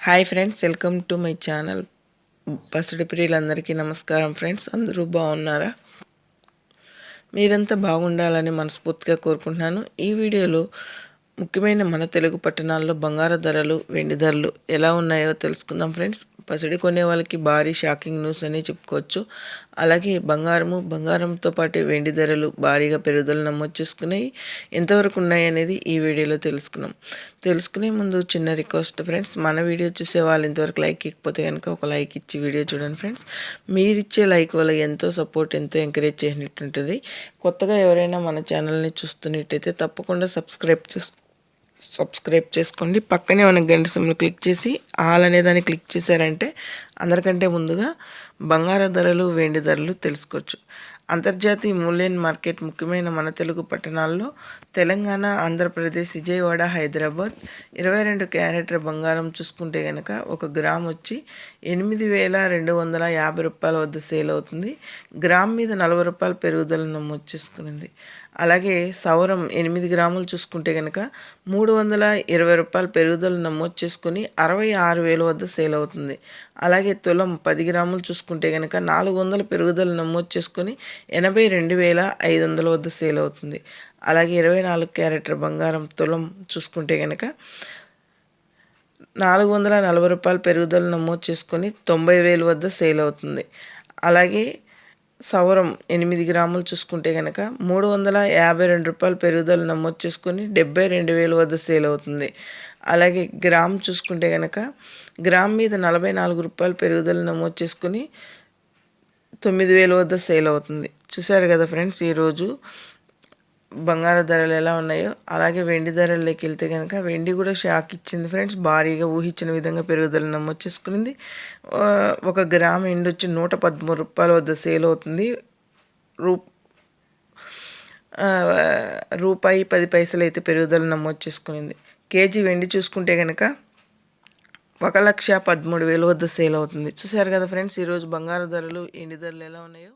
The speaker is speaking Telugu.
Hi friends welcome to my channel. పసుడి ప్రియులందరికీ నమస్కారం ఫ్రెండ్స్ అందరూ బాగున్నారా? మీరంతా బాగుండాలని మనస్ఫూర్తిగా కోరుకుంటున్నాను. ఈ వీడియోలో ముఖ్యమైన మన తెలుగు పట్టణాల్లో బంగారు ధరలు వెండి ధరలు ఎలా ఉన్నాయో తెలుసుకుందాం ఫ్రెండ్స్. పసిడి కొనే వాళ్ళకి భారీ షాకింగ్ న్యూస్ అని చెప్పుకోవచ్చు. అలాగే బంగారము బంగారంతో పాటు వెండి ధరలు భారీగా పెరుగుదల నమోదు చేసుకున్నాయి. ఎంతవరకు ఉన్నాయి అనేది ఈ వీడియోలో తెలుసుకున్నాం. తెలుసుకునే ముందు చిన్న రిక్వెస్ట్ ఫ్రెండ్స్ మన వీడియో చూసే వాళ్ళు ఇంతవరకు లైక్ ఇకపోతే కనుక ఒక లైక్ ఇచ్చి వీడియో చూడండి ఫ్రెండ్స్. మీరిచ్చే లైక్ వల్ల ఎంతో సపోర్ట్ ఎంతో ఎంకరేజ్ చేసినట్టుంటుంది. కొత్తగా ఎవరైనా మన ఛానల్ని చూస్తున్నట్టయితే తప్పకుండా సబ్స్క్రైబ్ చేసు సబ్స్క్రైబ్ చేసుకోండి. పక్కనే ఉన్న గంట సిమ్లు క్లిక్ చేసి ఆల్ అనే దాన్ని క్లిక్ చేశారంటే అందరికంటే ముందుగా బంగారు ధరలు వెండి ధరలు తెలుసుకోవచ్చు. అంతర్జాతీయ మూల్యం మార్కెట్ ముఖ్యమైన మన తెలుగు పట్టణాల్లో తెలంగాణ ఆంధ్రప్రదేశ్ విజయవాడ హైదరాబాద్ ఇరవై రెండు క్యారెట్ల బంగారం చూసుకుంటే కనుక ఒక గ్రామ్ వచ్చి ఎనిమిది వేల రెండు వందల యాభై రూపాయల వద్ద సేల్ అవుతుంది. గ్రామ్ మీద నలభై రూపాయల పెరుగుదల నమోదు చేసుకునింది. అలాగే సౌరం ఎనిమిది గ్రాములు చూసుకుంటే కనుక మూడు వందల ఇరవై రూపాయల పెరుగుదల నమోదు చేసుకుని అరవై ఆరు వేల వద్ద సేల్ అవుతుంది. అలాగే తులం పది గ్రాములు చూసుకుంటే కనుక నాలుగు వందల పెరుగుదల నమోదు చేసుకుని ఎనభై రెండు వేల ఐదు వందల వద్ద సేల్ అవుతుంది. అలాగే ఇరవై నాలుగు క్యారెట్ల బంగారం తులం చూసుకుంటే కనుక నాలుగు వందల నలభై రూపాయల పెరుగుదల నమోదు చేసుకొని తొంభై వేలు వద్ద సేల్ అవుతుంది. అలాగే సౌరం ఎనిమిది గ్రాములు చూసుకుంటే కనుక మూడు వందల యాభై రెండు రూపాయలు పెరుగుదల నమోదు చేసుకుని డెబ్బై రెండు వేలు వద్ద సేల్ అవుతుంది. అలాగే గ్రామ్ చూసుకుంటే కనుక గ్రామ్ మీద నలభై నాలుగు రూపాయలు పెరుగుదల నమోదు చేసుకుని తొమ్మిది వేలు వద్ద సేల్ అవుతుంది. చూసారు కదా ఫ్రెండ్స్ ఈరోజు బంగారు ధరలు ఎలా ఉన్నాయో అలాగే వెండి ధరల్లోకి వెళ్తే కనుక వెండి కూడా షాక్ ఇచ్చింది ఫ్రెండ్స్ భారీగా ఊహించిన విధంగా పెరుగుదల నమోదు చేసుకునింది. ఒక గ్రామ్ ఎండి వచ్చి నూట పదమూడు రూపాయల వద్ద సేల్ అవుతుంది. రూ రూపాయి పది పైసలు అయితే పెరుగుదల నమోదు చేసుకునింది. కేజీ వెండి చూసుకుంటే కనుక ఒక లక్ష పదమూడు వేల వద్ద సేల్ అవుతుంది. చూసారు కదా ఫ్రెండ్స్ ఈరోజు బంగారు ధరలు ఎండి ధరలు ఎలా ఉన్నాయో?